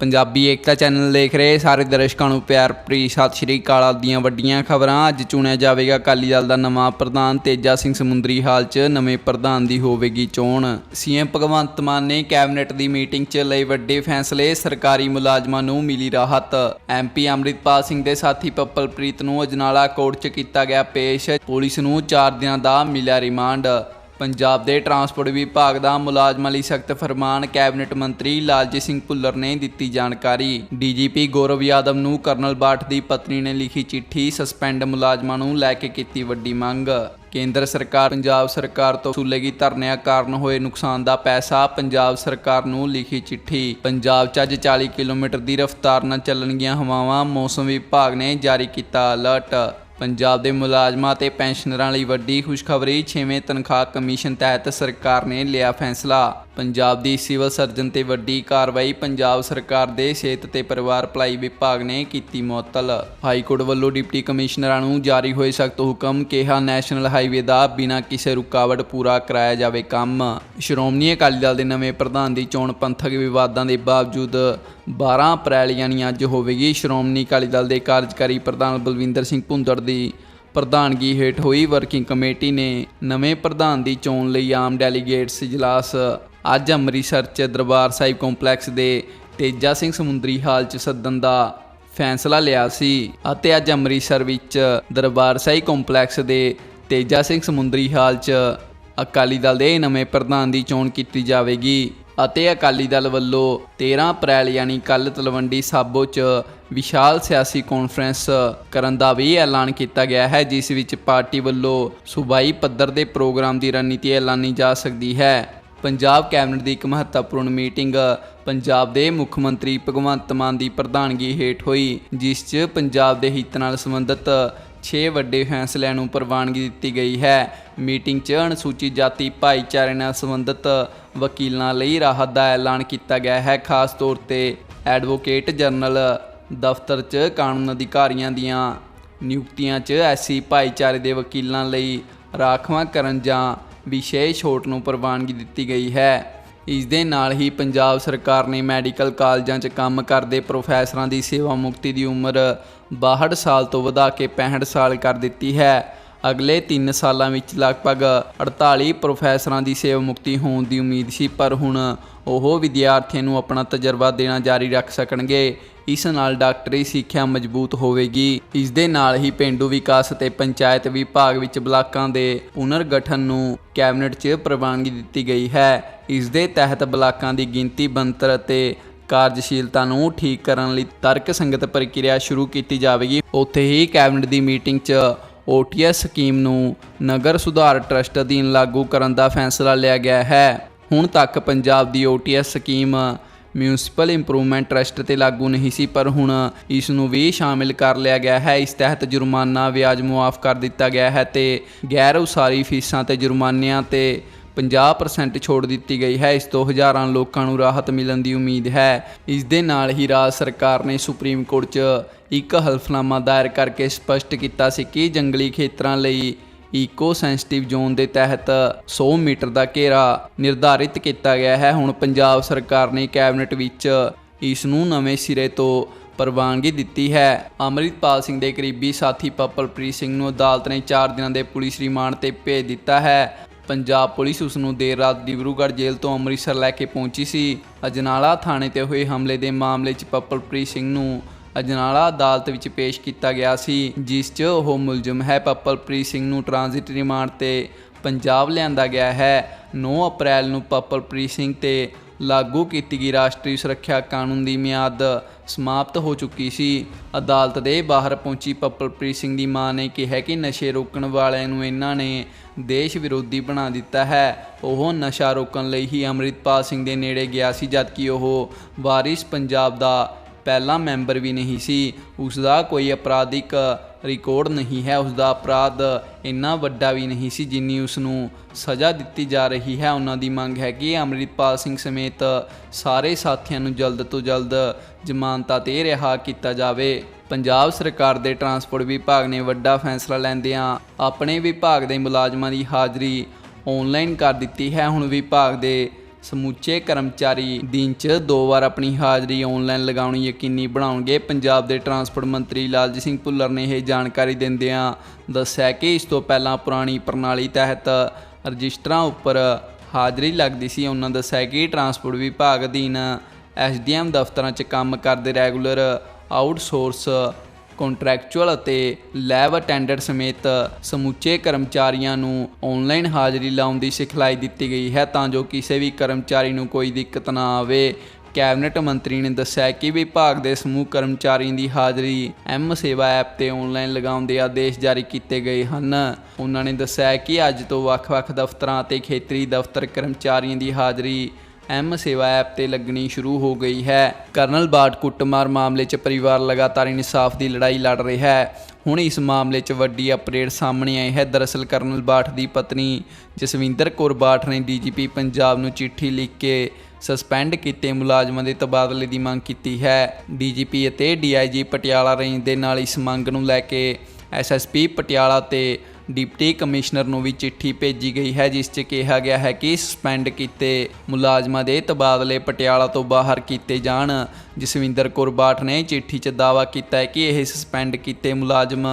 ਪੰਜਾਬੀ ਏਕਤਾ channel ਦੇਖ ਰਹੇ ਸਾਰੇ ਦਰਸ਼ਕਾਂ ਨੂੰ ਪਿਆਰ ਭਰੀ ਸਤਿ ਸ਼੍ਰੀ ਅਕਾਲ ਦੀਆਂ ਵੱਡੀਆਂ ਖਬਰਾਂ। ਅੱਜ ਚੁਣਿਆ ਜਾਵੇਗਾ ਅਕਾਲੀ ਦਲ ਦਾ ਨਵਾਂ ਪ੍ਰਧਾਨ, ਤੇਜਾ ਸਿੰਘ ਸਮੁੰਦਰੀ ਹਾਲ 'ਚ ਨਵੇਂ ਪ੍ਰਧਾਨ ਦੀ ਹੋਵੇਗੀ ਚੋਣ। ਸੀਐਮ ਭਗਵੰਤ ਮਾਨ ਨੇ ਕੈਬਨਿਟ ਦੀ ਮੀਟਿੰਗ 'ਚ ਲਏ ਵੱਡੇ ਫੈਸਲੇ, ਸਰਕਾਰੀ ਮੁਲਾਜ਼ਮਾਂ ਨੂੰ ਮਿਲੀ ਰਾਹਤ। ਐਮਪੀ ਅੰਮ੍ਰਿਤਪਾਲ ਸਿੰਘ ਦੇ ਸਾਥੀ ਪੱਪਲਪ੍ਰੀਤ ਨੂੰ ਅਜਨਾਲਾ ਕੋਰਟ 'ਚ ਕੀਤਾ ਗਿਆ ਪੇਸ਼। ਪੁਲਿਸ ਨੂੰ 4 ਦਿਨਾਂ ਦਾ ਮਿਲਿਆ ਰਿਮਾਂਡ। ਪੰਜਾਬ ਦੇ ਟਰਾਂਸਪੋਰਟ ਵਿਭਾਗ ਦਾ ਮੁਲਾਜ਼ਮਾਂ ਲਈ ਸਖਤ ਫਰਮਾਨ ਕੈਬਨਿਟ ਮੰਤਰੀ ਲਾਲਜੀਤ ਸਿੰਘ ਭੁੱਲਰ ਨੇ ਦਿੱਤੀ ਜਾਣਕਾਰੀ। ਡੀਜੀਪੀ ਗੌਰਵ ਯਾਦਵ ਨੂੰ ਕਰਨਲ ਬਾਠ ਦੀ ਪਤਨੀ ਨੇ ਲਿਖੀ ਚਿੱਠੀ ਸਸਪੈਂਡ ਮੁਲਾਜ਼ਮਾਂ ਨੂੰ ਲੈ ਕੇ ਕੀਤੀ ਵੱਡੀ ਮੰਗ। ਕੇਂਦਰ ਸਰਕਾਰ ਪੰਜਾਬ ਸਰਕਾਰ ਤੋਂ ਸੂਲੇਗੀ ਧਰਨਿਆਂ ਕਾਰਨ ਹੋਏ ਨੁਕਸਾਨ ਦਾ ਪੈਸਾ ਪੰਜਾਬ ਸਰਕਾਰ ਨੂੰ ਲਿਖੀ ਚਿੱਠੀ। ਪੰਜਾਬ 'ਚ ਅੱਜ 40 ਕਿਲੋਮੀਟਰ ਦੀ ਰਫ਼ਤਾਰ ਨਾਲ ਚੱਲਣਗੀਆਂ ਹਵਾਵਾਂ, ਮੌਸਮ ਵਿਭਾਗ ਨੇ ਜਾਰੀ ਕੀਤਾ ਅਲਰਟ। ਪੰਜਾਬ ਦੇ ਮੁਲਾਜ਼ਮਾਂ ਤੇ ਪੈਨਸ਼ਨਰਾਂ ਲਈ ਵੱਡੀ ਖੁਸ਼ਖਬਰੀ 6ਵੇਂ ਤਨਖਾਹ ਕਮਿਸ਼ਨ ਤਹਿਤ ਸਰਕਾਰ ਨੇ ਲਿਆ ਫੈਸਲਾ। ਪੰਜਾਬ ਦੀ ਸਿਵਲ ਸਰਜਨ ਤੇ ਵੱਡੀ ਕਾਰਵਾਈ ਪੰਜਾਬ ਸਰਕਾਰ ਦੇ ਸਿਹਤ ਤੇ ਪਰਿਵਾਰ ਭਲਾਈ ਵਿਭਾਗ ਨੇ ਕੀਤੀ ਮੁਅੱਤਲ। ਹਾਈ ਕੋਰਟ ਵੱਲੋਂ ਡਿਪਟੀ ਕਮਿਸ਼ਨਰਾਂ ਨੂੰ ਜਾਰੀ ਹੋਏ ਸਖਤ ਹੁਕਮ ਕਿਹਾ ਨੈਸ਼ਨਲ ਹਾਈਵੇ ਦਾ ਬਿਨਾਂ ਕਿਸੇ ਰੁਕਾਵਟ ਪੂਰਾ ਕਰਾਇਆ ਜਾਵੇ ਕੰਮ। ਸ਼੍ਰੋਮਣੀ ਅਕਾਲੀ ਦਲ ਦੇ ਨਵੇਂ ਪ੍ਰਧਾਨ ਦੀ ਚੋਣ ਪੰਥਕ ਵਿਵਾਦਾਂ ਦੇ ਬਾਵਜੂਦ 12 ਅਪ੍ਰੈਲ ਯਾਨੀ ਅੱਜ ਹੋਵੇਗੀ ਸ਼੍ਰੋਮਣੀ ਅਕਾਲੀ ਦਲ ਦੇ ਕਾਰਜਕਾਰੀ ਪ੍ਰਧਾਨ ਬਲਵਿੰਦਰ ਸਿੰਘ ਭੁੰਦੜ ਦੀ ਪ੍ਰਧਾਨਗੀ ਹੇਠ ਹੋਈ ਵਰਕਿੰਗ ਕਮੇਟੀ ਨੇ ਨਵੇਂ ਪ੍ਰਧਾਨ ਦੀ ਚੋਣ ਲਈ ਆਮ ਡੈਲੀਗੇਟਸ, ਇਜਲਾਸ ਅੱਜ ਅੰਮ੍ਰਿਤਸਰ ਚ ਦਰਬਾਰ ਸਾਹਿਬ ਕੰਪਲੈਕਸ ਦੇ ਤੇਜਾ ਸਿੰਘ ਸਮੁੰਦਰੀ ਹਾਲ ਚ ਸੱਦਣ ਦਾ ਫੈਸਲਾ ਲਿਆ ਸੀ ਅਤੇ ਅੱਜ ਅੰਮ੍ਰਿਤਸਰ ਵਿੱਚ ਦਰਬਾਰ ਸਾਹਿਬ ਕੰਪਲੈਕਸ ਦੇ ਤੇਜਾ ਸਿੰਘ ਸਮੁੰਦਰੀ ਹਾਲ ਚ ਅਕਾਲੀ ਦਲ ਦੇ ਨਵੇਂ ਪ੍ਰਧਾਨ ਦੀ ਚੋਣ ਕੀਤੀ ਜਾਵੇਗੀ ਅਤੇ ਅਕਾਲੀ ਦਲ ਵੱਲੋਂ 13 ਅਪ੍ਰੈਲ ਯਾਨੀ ਕੱਲ ਤਲਵੰਡੀ ਸਾਬੋ 'ਚ ਵਿਸ਼ਾਲ ਸਿਆਸੀ ਕਾਨਫਰੰਸ ਕਰਨ ਦਾ ਵੀ ਐਲਾਨ ਕੀਤਾ ਗਿਆ ਹੈ, ਜਿਸ ਵਿੱਚ ਪਾਰਟੀ ਵੱਲੋਂ ਸੂਬਾਈ ਪੱਧਰ ਦੇ ਪ੍ਰੋਗਰਾਮ ਦੀ ਰਣਨੀਤੀ ਐਲਾਨੀ ਜਾ ਸਕਦੀ ਹੈ। ਪੰਜਾਬ ਕੈਬਨਿਟ ਦੀ ਇੱਕ ਮਹੱਤਵਪੂਰਨ ਮੀਟਿੰਗ ਪੰਜਾਬ ਦੇ ਮੁੱਖ ਮੰਤਰੀ ਭਗਵੰਤ ਮਾਨ ਦੀ ਪ੍ਰਧਾਨਗੀ ਹੇਠ ਹੋਈ, ਜਿਸ 'ਚ ਪੰਜਾਬ ਦੇ ਹਿੱਤ ਨਾਲ ਸੰਬੰਧਿਤ 6 ਵੱਡੇ ਫੈਸਲਿਆਂ ਨੂੰ ਪ੍ਰਵਾਨਗੀ ਦਿੱਤੀ ਗਈ ਹੈ। ਮੀਟਿੰਗ 'ਚ ਅਨੁਸੂਚਿਤ ਜਾਤੀ, ਭਾਈਚਾਰੇ ਨਾਲ ਸੰਬੰਧਿਤ ਵਕੀਲਾਂ ਲਈ ਰਾਹਤ ਦਾ ਐਲਾਨ ਕੀਤਾ ਗਿਆ ਹੈ। ਖਾਸ ਤੌਰ ਤੇ ਐਡਵੋਕੇਟ ਜਨਰਲ ਦਫ਼ਤਰ 'ਚ ਕਾਨੂੰਨ ਅਧਿਕਾਰੀਆਂ ਦੀਆਂ ਨਿਯੁਕਤੀਆਂ 'ਚ ਐਸੀ ਭਾਈਚਾਰੇ ਦੇ ਵਕੀਲਾਂ ਲਈ ਰਾਖਵਾਂ ਕਰਨ ਜਾਂ ਵਿਸ਼ੇਸ਼ ਛੋਟ ਨੂੰ ਪ੍ਰਵਾਨਗੀ ਦਿੱਤੀ ਗਈ ਹੈ। ਇਸ ਦੇ ਨਾਲ ਹੀ ਪੰਜਾਬ ਸਰਕਾਰ ਨੇ ਮੈਡੀਕਲ ਕਾਲਜਾਂ 'ਚ ਕੰਮ ਕਰਦੇ ਪ੍ਰੋਫੈਸਰਾਂ ਦੀ ਸੇਵਾ ਮੁਕਤੀ ਦੀ ਉਮਰ 62 ਸਾਲ ਤੋਂ ਵਧਾ ਕੇ 65 ਸਾਲ ਕਰ ਦਿੱਤੀ ਹੈ। ਅਗਲੇ 3 ਸਾਲਾਂ ਵਿੱਚ ਲਗਭਗ 48 ਪ੍ਰੋਫੈਸਰਾਂ ਦੀ ਸੇਵਾ ਮੁਕਤੀ ਹੋਣ ਦੀ ਉਮੀਦ ਸੀ, ਪਰ ਹੁਣ ਉਹ ਵਿਦਿਆਰਥੀਆਂ ਨੂੰ ਆਪਣਾ ਤਜਰਬਾ ਦੇਣਾ ਜਾਰੀ ਰੱਖ ਸਕਣਗੇ। ਇਸ ਨਾਲ ਡਾਕਟਰੀ ਸਿੱਖਿਆ ਮਜ਼ਬੂਤ ਹੋਵੇਗੀ। ਇਸ ਦੇ ਨਾਲ ਹੀ ਪਿੰਡੂ ਵਿਕਾਸ ਅਤੇ ਪੰਚਾਇਤ ਵਿਭਾਗ ਵਿੱਚ ਬਲਾਕਾਂ ਦੇ ਪੁਨਰਗਠਨ ਨੂੰ ਕੈਬਨਿਟ 'ਚ ਪ੍ਰਵਾਨਗੀ ਦਿੱਤੀ ਗਈ ਹੈ। ਇਸ ਦੇ ਤਹਿਤ ਬਲਾਕਾਂ ਦੀ ਗਿਣਤੀ ਬੰਤਰ ਅਤੇ ਕਾਰਜਸ਼ੀਲਤਾ ਨੂੰ ਠੀਕ ਕਰਨ ਲਈ ਤਰਕ ਸੰਗਤ ਪ੍ਰਕਿਰਿਆ ਸ਼ੁਰੂ ਕੀਤੀ ਜਾਵੇਗੀ। ਉੱਥੇ ਹੀ ਕੈਬਨਿਟ ਦੀ ਮੀਟਿੰਗ 'ਚ ਓਟੀਐਸ ਸਕੀਮ ਨੂੰ ਨਗਰ ਸੁਧਾਰ ਟਰਸਟ ਅਧੀਨ ਲਾਗੂ ਕਰਨ ਦਾ ਫੈਸਲਾ ਲਿਆ ਗਿਆ ਹੈ। ਹੁਣ ਤੱਕ ਪੰਜਾਬ ਦੀ OTS scheme municipal improvement trust ਤੇ ਲਾਗੂ ਨਹੀਂ ਸੀ, ਪਰ ਹੁਣ ਇਸ ਨੂੰ ਵੀ ਸ਼ਾਮਿਲ ਕਰ ਲਿਆ ਗਿਆ ਹੈ। ਇਸ ਤਹਿਤ ਜੁਰਮਾਨਾ ਵਿਆਜ ਮੁਆਫ ਕਰ ਦਿੱਤਾ ਗਿਆ ਹੈ ਤੇ ਗੈਰ ਉਸਾਰੀ ਫੀਸਾਂ ਤੇ ਜੁਰਮਾਨਿਆਂ ਤੇ 50% ਛੋੜ ਦਿੱਤੀ ਗਈ ਹੈ। ਇਸ ਤੋਂ ਹਜ਼ਾਰਾਂ ਲੋਕਾਂ ਨੂੰ ਰਾਹਤ ਮਿਲਣ ਦੀ ਉਮੀਦ ਹੈ। ਇਸ ਦੇ ਨਾਲ ਹੀ ਰਾਜ ਸਰਕਾਰ ਨੇ ਸੁਪਰੀਮ ਕੋਰਟ 'ਚ ਇੱਕ ਹਲਫਨਾਮਾ ਦਾਇਰ ਕਰਕੇ ਸਪਸ਼ਟ ਕੀਤਾ ਸੀ ਕਿ ਜੰਗਲੀ ਖੇਤਰਾਂ ਲਈ ਈਕੋ ਸੈਂਸਿਟਿਵ ਜ਼ੋਨ ਦੇ ਤਹਿਤ 100 ਮੀਟਰ ਦਾ ਘੇਰਾ ਨਿਰਧਾਰਿਤ ਕੀਤਾ ਗਿਆ ਹੈ। ਹੁਣ ਪੰਜਾਬ ਸਰਕਾਰ ਨੇ ਕੈਬਨਿਟ ਵਿੱਚ ਇਸ ਨੂੰ ਨਵੇਂ ਸਿਰੇ ਤੋਂ ਪ੍ਰਵਾਨਗੀ ਦਿੱਤੀ ਹੈ। ਅੰਮ੍ਰਿਤਪਾਲ ਸਿੰਘ ਦੇ ਕਰੀਬੀ ਸਾਥੀ ਪੱਪਲਪ੍ਰੀਤ ਸਿੰਘ ਨੂੰ ਅਦਾਲਤ ਨੇ 4 ਦਿਨਾਂ ਦੇ ਪੁਲਿਸ ਰਿਮਾਂਡ ਤੇ ਭੇਜ ਦਿੱਤਾ ਹੈ। ਪੰਜਾਬ ਪੁਲਿਸ ਉਸ ਨੂੰ ਦੇਰ ਰਾਤ ਡਿਬਰੂਗੜ੍ਹ ਜੇਲ੍ਹ ਤੋਂ ਅੰਮ੍ਰਿਤਸਰ ਲੈ ਕੇ ਪਹੁੰਚੀ ਸੀ। ਅਜਨਾਲਾ ਥਾਣੇ ਤੇ ਹੋਏ ਹਮਲੇ ਦੇ ਮਾਮਲੇ 'ਚ ਪਪਲਪ੍ਰੀਤ ਸਿੰਘ ਨੂੰ ਅਜਨਾਲਾ ਅਦਾਲਤ ਵਿੱਚ ਪੇਸ਼ ਕੀਤਾ ਗਿਆ ਸੀ, ਜਿਸ 'ਚ ਉਹ ਮੁਲਜ਼ਮ ਹੈ ਪੱਪਲਪ੍ਰੀਤ ਸਿੰਘ ਨੂੰ ਟ੍ਰਾਂਜ਼ਿਟ ਰਿਮਾਂਡ ਤੇ ਪੰਜਾਬ ਲਿਆਂਦਾ ਗਿਆ ਹੈ। 9 ਅਪ੍ਰੈਲ ਨੂੰ ਪੱਪਲਪ੍ਰੀਤ ਸਿੰਘ ਤੇ ਲਾਗੂ ਕੀਤੀ ਗਈ ਰਾਸ਼ਟਰੀ ਸੁਰੱਖਿਆ ਕਾਨੂੰਨ ਦੀ ਮਿਆਦ ਸਮਾਪਤ ਹੋ ਚੁੱਕੀ ਸੀ। ਅਦਾਲਤ ਦੇ ਬਾਹਰ ਪਹੁੰਚੀ ਪੱਪਲਪ੍ਰੀਤ ਸਿੰਘ ਦੀ ਮਾਂ ਨੇ ਕਿਹਾ ਕਿ ਨਸ਼ੇ ਰੋਕਣ ਵਾਲਿਆਂ ਨੂੰ ਇਹਨਾਂ ਨੇ ਦੇਸ਼ ਵਿਰੋਧੀ ਬਣਾ ਦਿੱਤਾ ਹੈ। ਉਹ ਨਸ਼ਾ ਰੋਕਣ ਲਈ ਹੀ ਅੰਮ੍ਰਿਤਪਾਲ ਸਿੰਘ ਦੇ ਨੇੜੇ ਗਿਆ ਸੀ, ਜਦਕਿ ਉਹ ਵਾਰਿਸ ਪੰਜਾਬ ਦਾ ਪਹਿਲਾ ਮੈਂਬਰ ਵੀ ਨਹੀਂ ਸੀ। ਉਸ ਦਾ ਕੋਈ ਅਪਰਾਧਿਕ ਰਿਕਾਰਡ ਨਹੀਂ ਹੈ। ਉਸ ਦਾ ਅਪਰਾਧ ਇੰਨਾ ਵੱਡਾ ਵੀ ਨਹੀਂ ਸੀ ਜਿੰਨੀ ਉਸ ਨੂੰ ਸਜ਼ਾ ਦਿੱਤੀ ਜਾ ਰਹੀ ਹੈ। ਉਹਨਾਂ ਦੀ ਮੰਗ ਹੈ ਕਿ ਅੰਮ੍ਰਿਤਪਾਲ ਸਿੰਘ ਸਮੇਤ ਸਾਰੇ ਸਾਥੀਆਂ ਨੂੰ ਜਲਦ ਤੋਂ ਜਲਦ ਜ਼ਮਾਨਤਾਂ ਤੇ ਰਿਹਾ ਕੀਤਾ ਜਾਵੇ। ਪੰਜਾਬ ਸਰਕਾਰ ਦੇ ਟਰਾਂਸਪੋਰਟ ਵਿਭਾਗ ਨੇ ਵੱਡਾ ਫੈਸਲਾ ਲੈਂਦਿਆਂ ਆਪਣੇ ਵਿਭਾਗ ਦੇ ਮੁਲਾਜ਼ਮਾਂ ਦੀ ਹਾਜ਼ਰੀ ਆਨਲਾਈਨ ਕਰ ਦਿੱਤੀ ਹੈ। ਹੁਣ ਵਿਭਾਗ ਦੇ ਸਮੁੱਚੇ ਕਰਮਚਾਰੀ ਦਿਨ 'ਚ ਦੋ ਵਾਰ ਆਪਣੀ ਹਾਜ਼ਰੀ ਆਨਲਾਈਨ ਲਗਾਉਣੀ ਯਕੀਨੀ ਬਣਾਉਣਗੇ। ਪੰਜਾਬ ਦੇ ਟਰਾਂਸਪੋਰਟ ਮੰਤਰੀ ਲਾਲਜੀਤ ਸਿੰਘ ਭੁੱਲਰ ਨੇ ਇਹ ਜਾਣਕਾਰੀ ਦਿੰਦਿਆਂ ਦੱਸਿਆ ਕਿ ਇਸ ਤੋਂ ਪਹਿਲਾਂ ਪੁਰਾਣੀ ਪ੍ਰਣਾਲੀ ਤਹਿਤ ਰਜਿਸਟਰਾਂ ਉੱਪਰ ਹਾਜ਼ਰੀ ਲੱਗਦੀ ਸੀ। ਉਹਨਾਂ ਦੱਸਿਆ ਕਿ ਟਰਾਂਸਪੋਰਟ ਵਿਭਾਗ ਅਧੀਨ ਐਸਡੀਐਮ ਦਫ਼ਤਰਾਂ 'ਚ ਕੰਮ ਕਰਦੇ ਰੈਗੂਲਰ ਆਊਟਸੋਰਸ ਕੰਟਰੈਕਚੁਅਲ ਅਤੇ ਲੈਬ ਅਟੈਂਡੈਂਟ ਸਮੇਤ ਸਮੁੱਚੇ ਕਰਮਚਾਰੀਆਂ ਨੂੰ ਆਨਲਾਈਨ ਹਾਜ਼ਰੀ ਲਾਉਣ ਦੀ ਸਿਖਲਾਈ ਦਿੱਤੀ ਗਈ ਹੈ ਤਾਂ ਜੋ ਕਿਸੇ ਵੀ ਕਰਮਚਾਰੀ ਨੂੰ ਕੋਈ ਦਿੱਕਤ ਨਾ ਆਵੇ। ਕੈਬਨਿਟ ਮੰਤਰੀ ਨੇ ਦੱਸਿਆ ਕਿ ਵਿਭਾਗ ਦੇ ਸਮੂਹ ਕਰਮਚਾਰੀਆਂ ਦੀ ਹਾਜ਼ਰੀ ਐਮ ਸੇਵਾ ਐਪ ਤੇ ਆਨਲਾਈਨ ਲਗਾਉਣ ਦੇ ਆਦੇਸ਼ ਜਾਰੀ ਕੀਤੇ ਗਏ ਹਨ। ਉਹਨਾਂ ਨੇ ਦੱਸਿਆ ਕਿ ਅੱਜ ਤੋਂ ਵੱਖ-ਵੱਖ ਦਫ਼ਤਰਾਂ ਅਤੇ ਖੇਤਰੀ ਦਫ਼ਤਰ ਕਰਮਚਾਰੀਆਂ ਦੀ ਹਾਜ਼ਰੀ ਐਮ ਸੇਵਾ ਐਪ ਤੇ ਲੱਗਣੀ ਸ਼ੁਰੂ ਹੋ ਗਈ ਹੈ। ਕਰਨਲ ਬਾਟ ਕੁੱਟਮਾਰ ਮਾਮਲੇ 'ਚ ਪਰਿਵਾਰ ਲਗਾਤਾਰ ਇਨਸਾਫ ਦੀ ਲੜਾਈ ਲੜ ਰਿਹਾ ਹੈ। ਹੁਣ ਇਸ ਮਾਮਲੇ 'ਚ ਵੱਡੀ ਅਪਡੇਟ ਸਾਹਮਣੇ ਆਈ ਹੈ। ਦਰਅਸਲ ਕਰਨਲ ਬਾਠ ਦੀ ਪਤਨੀ ਜਸਵਿੰਦਰ ਕੌਰ ਬਾਠ ਨੇ ਡੀਜੀਪੀ ਪੰਜਾਬ ਨੂੰ ਚਿੱਠੀ ਲਿਖ ਕੇ ਸਸਪੈਂਡ ਕੀਤੇ ਮੁਲਾਜ਼ਮਾਂ ਦੇ ਤਬਾਦਲੇ ਦੀ ਮੰਗ ਕੀਤੀ ਹੈ। ਡੀਜੀਪੀ ਅਤੇ ਡੀਆਈਜੀ ਪਟਿਆਲਾ ਰੇਂਜ ਦੇ ਨਾਲ ਇਸ ਮੰਗ ਨੂੰ ਲੈ ਕੇ ਐਸਐਸਪੀ ਪਟਿਆਲਾ ਤੇ ਡਿਪਟੀ ਕਮਿਸ਼ਨਰ ਨੂੰ ਵੀ ਚਿੱਠੀ ਭੇਜੀ ਗਈ ਹੈ, ਜਿਸ 'ਚ ਕਿਹਾ ਗਿਆ ਹੈ ਕਿ ਸਸਪੈਂਡ ਕੀਤੇ ਮੁਲਾਜ਼ਮਾਂ ਦੇ ਤਬਾਦਲੇ ਪਟਿਆਲਾ ਤੋਂ ਬਾਹਰ ਕੀਤੇ ਜਾਣ। ਜਸਵਿੰਦਰ ਕੌਰ ਬਾਠ ਨੇ ਚਿੱਠੀ 'ਚ ਦਾਅਵਾ ਕੀਤਾ ਹੈ ਕਿ ਇਹ ਸਸਪੈਂਡ ਕੀਤੇ ਮੁਲਾਜ਼ਮ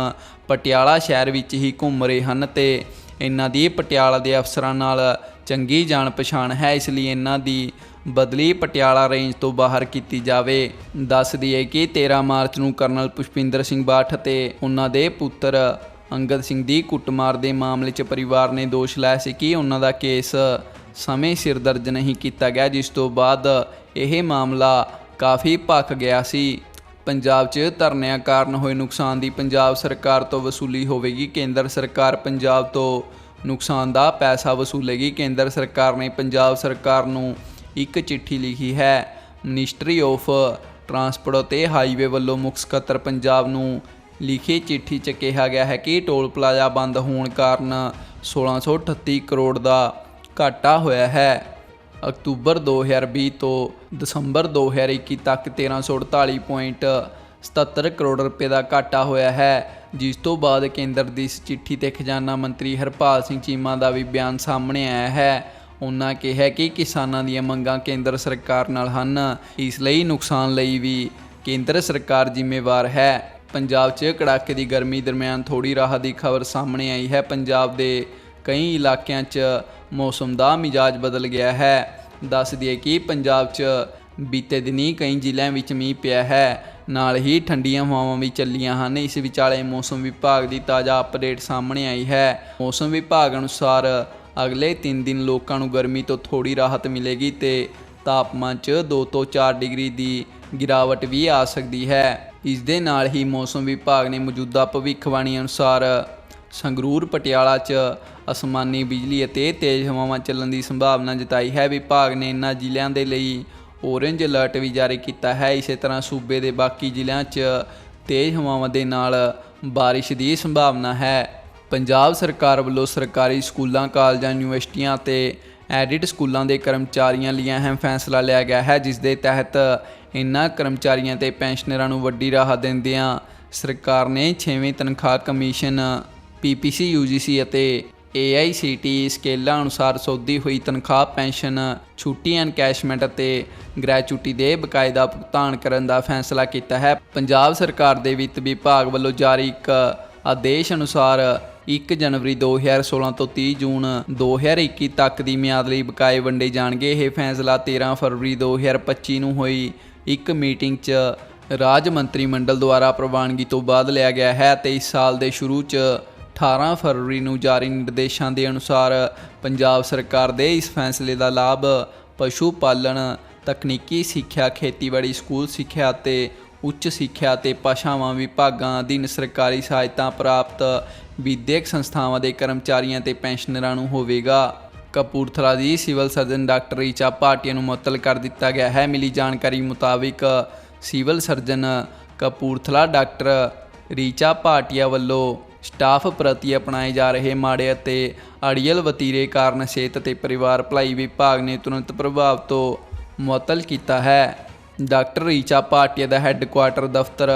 ਪਟਿਆਲਾ ਸ਼ਹਿਰ ਵਿੱਚ ਹੀ ਘੁੰਮ ਰਹੇ ਹਨ ਤੇ ਇਹਨਾਂ ਦੀ ਪਟਿਆਲਾ ਦੇ ਅਫਸਰਾਂ ਨਾਲ ਚੰਗੀ ਜਾਣ ਪਛਾਣ ਹੈ, ਇਸ ਲਈ ਇਹਨਾਂ ਦੀ ਬਦਲੀ ਪਟਿਆਲਾ ਰੇਂਜ ਤੋਂ ਬਾਹਰ ਕੀਤੀ ਜਾਵੇ। ਦੱਸ ਦਈਏ ਕਿ 13 ਮਾਰਚ ਨੂੰ ਕਰਨਲ ਪੁਸ਼ਪਿੰਦਰ ਸਿੰਘ ਬਾਠ ਅਤੇ ਉਹਨਾਂ ਦੇ ਪੁੱਤਰ ਅੰਗਦ ਸਿੰਘ ਦੀ ਕੁੱਟਮਾਰ ਦੇ ਮਾਮਲੇ 'ਚ ਪਰਿਵਾਰ ਨੇ ਦੋਸ਼ ਲਾਇਆ ਸੀ ਕਿ ਉਹਨਾਂ ਦਾ ਕੇਸ ਸਮੇਂ ਸਿਰ ਦਰਜ ਨਹੀਂ ਕੀਤਾ ਗਿਆ, ਜਿਸ ਤੋਂ ਬਾਅਦ ਇਹ ਮਾਮਲਾ ਕਾਫੀ ਭਖ ਗਿਆ ਸੀ। ਪੰਜਾਬ 'ਚ ਧਰਨਿਆਂ ਕਾਰਨ ਹੋਏ ਨੁਕਸਾਨ ਦੀ ਪੰਜਾਬ ਸਰਕਾਰ ਤੋਂ ਵਸੂਲੀ ਹੋਵੇਗੀ। ਕੇਂਦਰ ਸਰਕਾਰ ਪੰਜਾਬ ਤੋਂ ਨੁਕਸਾਨ ਦਾ ਪੈਸਾ ਵਸੂਲੇਗੀ। ਕੇਂਦਰ ਸਰਕਾਰ ਨੇ ਪੰਜਾਬ ਸਰਕਾਰ ਨੂੰ ਇੱਕ ਚਿੱਠੀ ਲਿਖੀ ਹੈ ਮਿਨਿਸਟਰੀ ਆਫ ਟਰਾਂਸਪੋਰਟ ਅਤੇ ਹਾਈਵੇ ਵੱਲੋਂ ਮੁੱਖ ਸਕੱਤਰ ਪੰਜਾਬ ਨੂੰ ਲਿਖੀ ਚਿੱਠੀ 'ਚ ਕਿਹਾ ਗਿਆ ਹੈ ਕਿ ਟੋਲ ਪਲਾਜ਼ਾ ਬੰਦ ਹੋਣ ਕਾਰਨ 1638 ਕਰੋੜ ਦਾ ਘਾਟਾ ਹੋਇਆ ਹੈ। ਅਕਤੂਬਰ 2020 ਤੋਂ ਦਸੰਬਰ 2021 ਤੱਕ 1348.77 ਕਰੋੜ ਰੁਪਏ ਦਾ ਘਾਟਾ ਹੋਇਆ ਹੈ, ਜਿਸ ਤੋਂ ਬਾਅਦ ਕੇਂਦਰ ਦੀ ਇਸ ਚਿੱਠੀ ਤੇ ਖਜ਼ਾਨਾ ਮੰਤਰੀ ਹਰਪਾਲ ਸਿੰਘ ਚੀਮਾ ਦਾ ਵੀ ਬਿਆਨ ਸਾਹਮਣੇ ਆਇਆ ਹੈ। ਉਹਨਾਂ ਕਿਹਾ ਕਿ ਕਿਸਾਨਾਂ ਦੀਆਂ ਮੰਗਾਂ ਕੇਂਦਰ ਸਰਕਾਰ ਨਾਲ ਹਨ, ਇਸ ਲਈ ਨੁਕਸਾਨ ਲਈ ਵੀ ਕੇਂਦਰ ਸਰਕਾਰ ਜ਼ਿੰਮੇਵਾਰ ਹੈ। ਪੰਜਾਬ 'ਚ ਕੜਾਕੇ ਦੀ ਗਰਮੀ ਦਰਮਿਆਨ ਥੋੜੀ ਰਾਹਤ ਦੀ ਖਬਰ ਸਾਹਮਣੇ ਆਈ ਹੈ। ਪੰਜਾਬ ਦੇ ਕਈ ਇਲਾਕਿਆਂ 'ਚ ਮੌਸਮ ਦਾ ਮਿਜਾਜ ਬਦਲ ਗਿਆ ਹੈ। ਦੱਸ ਦਈਏ ਕਿ ਪੰਜਾਬ 'ਚ ਬੀਤੇ ਦਿਨੀ ਕਈ ਜ਼ਿਲ੍ਹਿਆਂ ਵਿੱਚ ਮੀਂਹ ਪਿਆ ਹੈ। ਨਾਲ ਹੀ ਠੰਡੀਆਂ ਹਵਾਵਾਂ ਵੀ ਚੱਲੀਆਂ ਹਨ। ਇਸ ਵਿਚਾਲੇ ਮੌਸਮ ਵਿਭਾਗ ਦੀ ਤਾਜ਼ਾ ਅਪਡੇਟ ਸਾਹਮਣੇ ਆਈ ਹੈ। ਮੌਸਮ ਵਿਭਾਗ ਅਨੁਸਾਰ ਅਗਲੇ 3 ਦਿਨ ਲੋਕਾਂ ਨੂੰ ਗਰਮੀ ਤੋਂ ਥੋੜੀ ਰਾਹਤ ਮਿਲੇਗੀ ਤੇ ਤਾਪਮਾਨ 'ਚ 2 ਤੋਂ 4 ਡਿਗਰੀ ਦੀ ਗਿਰਾਵਟ ਵੀ ਆ ਸਕਦੀ ਹੈ। ਇਸ ਦੇ ਨਾਲ ਹੀ ਮੌਸਮ ਵਿਭਾਗ ਨੇ ਮੌਜੂਦਾ ਭਵਿੱਖਬਾਣੀ ਅਨੁਸਾਰ ਸੰਗਰੂਰ, ਪਟਿਆਲਾ 'ਚ ਅਸਮਾਨੀ ਬਿਜਲੀ ਅਤੇ ਤੇਜ਼ ਹਵਾਵਾਂ ਚੱਲਣ ਦੀ ਸੰਭਾਵਨਾ ਜਤਾਈ ਹੈ। ਵਿਭਾਗ ਨੇ ਇਨ੍ਹਾਂ ਜ਼ਿਲ੍ਹਿਆਂ ਦੇ ਲਈ ਔਰੇਂਜ ਅਲਰਟ ਵੀ ਜਾਰੀ ਕੀਤਾ ਹੈ। ਇਸੇ ਤਰ੍ਹਾਂ ਸੂਬੇ ਦੇ ਬਾਕੀ ਜ਼ਿਲ੍ਹਿਆਂ 'ਚ ਤੇਜ਼ ਹਵਾਵਾਂ ਦੇ ਨਾਲ ਬਾਰਿਸ਼ ਦੀ ਸੰਭਾਵਨਾ ਹੈ। ਪੰਜਾਬ ਸਰਕਾਰ ਵੱਲੋਂ ਸਰਕਾਰੀ ਸਕੂਲਾਂ, ਕਾਲਜਾਂ, ਯੂਨੀਵਰਸਿਟੀਆਂ ਤੇ ਐਡਿਟ ਸਕੂਲਾਂ ਦੇ ਕਰਮਚਾਰੀਆਂ ਲਈ ਅਹਿਮ ਫੈਸਲਾ ਲਿਆ ਗਿਆ ਹੈ, ਜਿਸ ਦੇ ਤਹਿਤ ਇਨ੍ਹਾਂ ਕਰਮਚਾਰੀਆਂ ਤੇ ਪੈਨਸ਼ਨਰਾਂ ਨੂੰ ਵੱਡੀ ਰਾਹਤ ਦਿੰਦਿਆਂ ਸਰਕਾਰ ਨੇ 6ਵੇਂ ਤਨਖਾਹ ਕਮਿਸ਼ਨ ਪੀਪੀਸੀ ਯੂਜੀਸੀ ਅਤੇ AICTE ਸਕੇਲਾਂ ਅਨੁਸਾਰ ਸੌਦੀ ਹੋਈ ਤਨਖਾਹ ਪੈਨਸ਼ਨ, ਛੁੱਟੀ ਐਨਕੈਸ਼ਮੈਂਟ ਅਤੇ ਗ੍ਰੈਚੁਇਟੀ ਦੇ ਬਕਾਇਦਾ ਭੁਗਤਾਨ ਕਰਨ ਦਾ ਫੈਸਲਾ ਕੀਤਾ ਹੈ। ਪੰਜਾਬ ਸਰਕਾਰ ਦੇ ਵਿੱਤ ਵਿਭਾਗ ਵੱਲੋਂ ਜਾਰੀ ਇੱਕ ਆਦੇਸ਼ ਅਨੁਸਾਰ 1 ਜਨਵਰੀ 2016 ਤੋਂ 30 ਜੂਨ 2021 ਤੱਕ ਦੀ ਮਿਆਦ ਲਈ ਬਕਾਏ ਵੰਡੇ ਜਾਣਗੇ। ਇਹ ਫੈਸਲਾ 13 ਫਰਵਰੀ 2025 ਨੂੰ ਹੋਈ ਇੱਕ ਮੀਟਿੰਗ 'ਚ ਰਾਜ ਮੰਤਰੀ ਮੰਡਲ ਦੁਆਰਾ ਪ੍ਰਵਾਨਗੀ ਤੋਂ ਬਾਅਦ ਲਿਆ ਗਿਆ ਹੈ ਤੇ ਇਸ ਸਾਲ ਦੇ ਸ਼ੁਰੂ 'ਚ 18 ਫਰਵਰੀ ਨੂੰ ਜਾਰੀ ਨਿਰਦੇਸ਼ਾਂ ਦੇ ਅਨੁਸਾਰ ਪੰਜਾਬ ਸਰਕਾਰ ਦੇ ਇਸ ਫੈਸਲੇ ਦਾ ਲਾਭ ਪਸ਼ੂ ਪਾਲਣ, ਤਕਨੀਕੀ ਸਿੱਖਿਆ, ਖੇਤੀਬਾੜੀ, ਸਕੂਲ ਸਿੱਖਿਆ ਅਤੇ ਉੱਚ ਸਿੱਖਿਆ ਅਤੇ ਭਾਸ਼ਾਵਾਂ ਵਿਭਾਗਾਂ ਅਧੀਨ ਸਰਕਾਰੀ ਸਹਾਇਤਾ ਪ੍ਰਾਪਤ ਵਿਦਿਅਕ ਸੰਸਥਾਵਾਂ ਦੇ ਕਰਮਚਾਰੀਆਂ ਤੇ ਪੈਨਸ਼ਨਰਾਂ ਨੂੰ ਹੋਵੇਗਾ। ਕਪੂਰਥਲਾ ਦੀ civil surgeon doctor Richa Bhatia ਨੂੰ ਮੁਅੱਤਲ ਕਰ ਦਿੱਤਾ ਗਿਆ ਹੈ। ਮਿਲੀ ਜਾਣਕਾਰੀ ਮੁਤਾਬਿਕ civil surgeon Kapurthala doctor Richa Bhatia ਵੱਲੋਂ ਸਟਾਫ ਪ੍ਰਤੀ ਅਪਣਾਏ ਜਾ ਰਹੇ ਮਾੜੇ ਅਤੇ ਅੜੀਅਲ ਵਤੀਰੇ ਕਾਰਨ ਸਿਹਤ ਤੇ ਪਰਿਵਾਰ ਭਲਾਈ ਵਿਭਾਗ ਨੇ ਤੁਰੰਤ ਪ੍ਰਭਾਵ ਤੋਂ ਮੁਅੱਤਲ ਕੀਤਾ ਹੈ। ਡਾਕਟਰ ਰੀਚਾ ਭਾਟੀਆ ਦਾ ਹੈੱਡਕੁਆਟਰ ਦਫ਼ਤਰ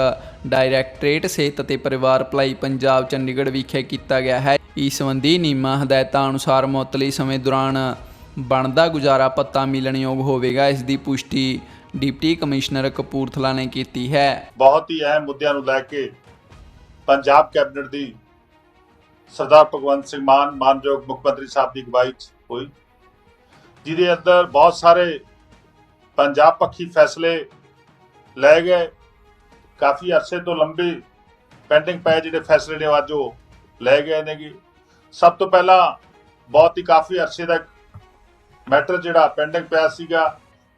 ਡਾਇਰੈਕਟਰੇਟ ਸਿਹਤ ਅਤੇ ਪਰਿਵਾਰ ਭਲਾਈ ਪੰਜਾਬ ਚੰਡੀਗੜ੍ਹ ਵਿਖੇ ਕੀਤਾ ਗਿਆ ਹੈ। ਇਸ ਸੰਬੰਧੀ ਨੀਮਾ ਹਦਾਇਤਾਂ ਅਨੁਸਾਰ ਮੁਅੱਤਲੀ ਸਮੇਂ ਦੌਰਾਨ ਬਣਦਾ ਗੁਜ਼ਾਰਾ ਪੱਤਾ ਮਿਲਣਯੋਗ ਹੋਵੇਗਾ। ਇਸ ਦੀ ਪੁਸ਼ਟੀ ਡਿਪਟੀ ਕਮਿਸ਼ਨਰ ਕਪੂਰਥਲਾ ਨੇ ਕੀਤੀ ਹੈ। ਬਹੁਤ ਹੀ ਅਹਿਮ ਮੁੱਦਿਆਂ ਨੂੰ ਲੈ ਕੇ ਪੰਜਾਬ ਕੈਬਨਿਟ ਦੀ ਸਰਦਾਰ ਭਗਵੰਤ ਸਿੰਘ ਮਾਨ ਮਾਨਯੋਗ ਮੁੱਖ ਮੰਤਰੀ ਸਾਹਿਬ ਦੀ ਅਗਵਾਈ 'ਚ ਹੋਈ। ਜਿਹਦੇ ਅੰਦਰ ਬਹੁਤ ਸਾਰੇ ਪੰਜਾਬ ਪੱਖੀ ਫੈਸਲੇ ਲਏ ਗਏ। ਕਾਫੀ ਅਰਸੇ ਤੋਂ ਲੰਬੇ ਪੈਂਡਿੰਗ ਪਏ ਜਿਹੜੇ ਫੈਸਲੇ ਨੇ, ਉਹ ਅੱਜ ਉਹ ਲਏ ਗਏ ਨੇਗੇ। ਸਭ ਤੋਂ ਪਹਿਲਾਂ ਬਹੁਤ ਹੀ ਕਾਫੀ ਅਰਸੇ ਦਾ ਮੈਟਰ ਜਿਹੜਾ ਪੈਂਡਿੰਗ ਪਿਆ ਸੀਗਾ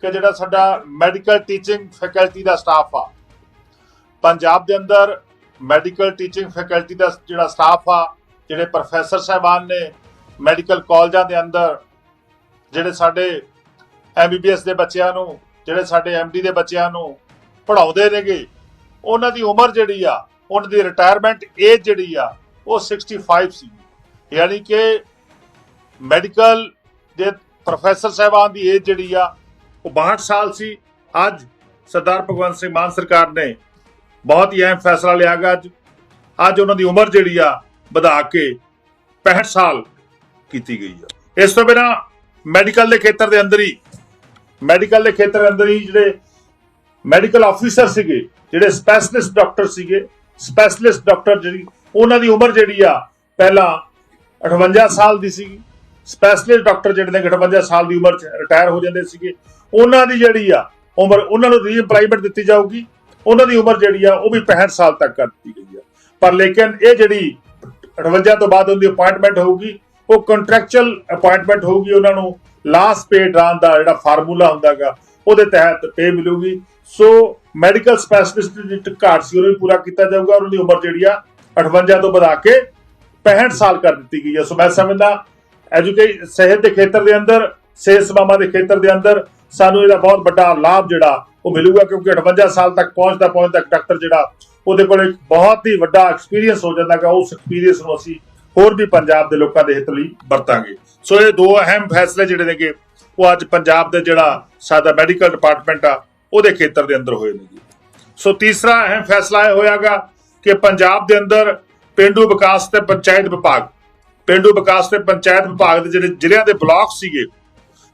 ਕਿ ਜਿਹੜਾ ਸਾਡਾ ਮੈਡੀਕਲ ਟੀਚਿੰਗ ਫੈਕਲਟੀ ਦਾ ਸਟਾਫ ਆ। ਪੰਜਾਬ ਦੇ ਅੰਦਰ ਮੈਡੀਕਲ ਟੀਚਿੰਗ ਫੈਕਲਟੀ ਦਾ ਜਿਹੜਾ ਸਟਾਫ ਆ, ਜਿਹੜੇ ਪ੍ਰੋਫੈਸਰ ਸਾਹਿਬਾਨ ਨੇ ਮੈਡੀਕਲ ਕਾਲਜਾਂ ਦੇ ਅੰਦਰ ਜਿਹੜੇ ਸਾਡੇ ਐਮਬੀਬੀਐਸ ਦੇ ਬੱਚਿਆਂ ਨੂੰ, ਜਿਹੜੇ ਸਾਡੇ ਐਮਡੀ ਦੇ ਬੱਚਿਆਂ ਨੂੰ ਪੜਾਉਂਦੇ ਨੇਗੇ, ਉਹਨਾਂ ਦੀ ਉਮਰ ਜਿਹੜੀ ਆ, ਉਹਨਾਂ ਦੀ ਰਿਟਾਇਰਮੈਂਟ ਏਜ ਜਿਹੜੀ ਆ, ਉਹ 65 ਸੀ। ਯਾਨੀ ਕਿ ਮੈਡੀਕਲ ਦੇ ਪ੍ਰੋਫੈਸਰ ਸਾਹਿਬਾਨ ਦੀ ਏਜ ਜਿਹੜੀ ਆ, ਉਹ 62 ਸਾਲ ਸੀ। ਅੱਜ ਸਰਦਾਰ ਭਗਵੰਤ ਸਿੰਘ ਮਾਨ ਸਰਕਾਰ ਨੇ ਬਹੁਤ ਹੀ ਅਹਿਮ ਫੈਸਲਾ ਲਿਆ ਗਿਆ ਅੱਜ। ਅੱਜ ਉਹਨਾਂ ਦੀ ਉਮਰ ਜਿਹੜੀ ਆ, ਵਧਾ ਕੇ 65 ਸਾਲ ਕੀਤੀ ਗਈ ਆ। ਇਸ ਤੋਂ ਬਿਨਾ ਮੈਡੀਕਲ ਦੇ ਖੇਤਰ ਦੇ ਅੰਦਰ ਹੀ ਮੈਡੀਕਲ ਦੇ ਖੇਤਰ ਅੰਦਰ ਹੀ ਜਿਹੜੇ ਮੈਡੀਕਲ ਆਫੀਸਰ ਸੀਗੇ, ਜਿਹੜੇ ਸਪੈਸ਼ਲਿਸਟ ਡਾਕਟਰ ਸੀਗੇ ਸਪੈਸ਼ਲਿਸਟ ਡਾਕਟਰ ਜਿਹੜੀ, ਉਹਨਾਂ ਦੀ ਉਮਰ ਜਿਹੜੀ ਆ ਪਹਿਲਾਂ 58 ਸਾਲ ਦੀ ਸੀਗੀ। ਸਪੈਸ਼ਲਿਸਟ ਡਾਕਟਰ ਜਿਹੜੇ ਨੇ 58 ਸਾਲ ਦੀ ਉਮਰ 'ਚ ਰਿਟਾਇਰ ਹੋ ਜਾਂਦੇ ਸੀਗੇ। ਉਹਨਾਂ ਦੀ ਜਿਹੜੀ ਆ ਉਮਰ, ਉਹਨਾਂ ਨੂੰ ਰੀਐਮਪਲਾਈਮੈਂਟ ਦਿੱਤੀ ਜਾਊਗੀ। ਉਹਨਾਂ ਦੀ ਉਮਰ ਜਿਹੜੀ ਆ ਉਹ ਵੀ 65 ਸਾਲ ਤੱਕ ਕਰ ਦਿੱਤੀ ਗਈ ਆ। ਪਰ ਲੇਕਿਨ ਇਹ ਜਿਹੜੀ 58 ਤੋਂ ਬਾਅਦ ਉਹਦੀ ਅਪਾਇੰਟਮੈਂਟ ਹੋਊਗੀ, ਉਹ ਕੰਟਰੈਕਚੁਅਲ ਅਪਾਇੰਟਮੈਂਟ ਹੋਊਗੀ ਉਹਨਾਂ ਨੂੰ। ਲਾਸਟ ਪੇ ਡਰਾਨ ਦਾ ਜਿਹੜਾ ਫਾਰਮੂਲਾ ਹੁੰਦਾਗਾ, ਉਹਦੇ ਤਹਿਤ ਪੇ ਮਿਲੂਗੀ। ਸੋ ਮੈਡੀਕਲ ਸਪੈਸ਼ਲਿਸਟ ਦੀ ਘਾਟ ਸੀ, ਉਹਨੂੰ ਵੀ ਪੂਰਾ ਕੀਤਾ ਜਾਊਗਾ ਉਹਨਾਂ ਦੀ ਉਮਰ ਜਿਹੜੀ ਆ 58 ਤੋਂ ਵਧਾ ਕੇ 65 ਸਾਲ ਕਰ ਦਿੱਤੀ ਗਈ ਹੈ ਸੋ ਮੈਂ ਸਮਝਦਾ ਐਜੂਕੇਸ਼ਨ ਸਿਹਤ ਦੇ ਖੇਤਰ ਦੇ ਅੰਦਰ, ਸਿਹਤ ਸੇਵਾਵਾਂ ਦੇ ਖੇਤਰ ਦੇ ਅੰਦਰ, ਸਾਨੂੰ ਇਹਦਾ ਬਹੁਤ ਵੱਡਾ ਲਾਭ ਜਿਹੜਾ ਉਹ ਮਿਲੂਗਾ, ਕਿਉਂਕਿ 58 ਸਾਲ ਤੱਕ ਪਹੁੰਚਦਾ ਪਹੁੰਚਦਾ ਡਾਕਟਰ ਜਿਹੜਾ, ਉਹਦੇ ਕੋਲ ਇੱਕ ਬਹੁਤ ਹੀ ਵੱਡਾ ਐਕਸਪੀਰੀਅੰਸ ਹੋ ਜਾਂਦਾ ਜਾਂਦਾਗਾ, ਉਸ ਐਕਸਪੀਰੀਅੰਸ ਨੂੰ ਅਸੀਂ ਹੋਰ ਵੀ ਪੰਜਾਬ ਦੇ ਲੋਕਾਂ ਦੇ ਹਿੱਤ ਲਈ ਵਰਤਾਂਗੇ। ਸੋ ਇਹ ਦੋ ਅਹਿਮ ਫੈਸਲੇ ਜਿਹੜੇ ਨੇਗੇ, ਉਹ ਅੱਜ ਪੰਜਾਬ ਦੇ ਜਿਹੜਾ ਸਾਡਾ ਮੈਡੀਕਲ ਡਿਪਾਰਟਮੈਂਟ ਆ, ਉਹਦੇ ਖੇਤਰ ਦੇ ਅੰਦਰ ਹੋਏ ਨੇ ਜੀ। ਸੋ ਤੀਸਰਾ ਅਹਿਮ ਫੈਸਲਾ ਇਹ ਹੋਇਆਗਾ ਕਿ ਪੰਜਾਬ ਦੇ ਅੰਦਰ ਪਿੰਡੂ ਵਿਕਾਸ ਤੇ ਪੰਚਾਇਤ ਵਿਭਾਗ, ਪਿੰਡੂ ਵਿਕਾਸ ਤੇ ਪੰਚਾਇਤ ਵਿਭਾਗ ਦੇ ਜਿਹੜੇ ਜ਼ਿਲ੍ਹਿਆਂ ਦੇ ਬਲਾਕ ਸੀਗੇ,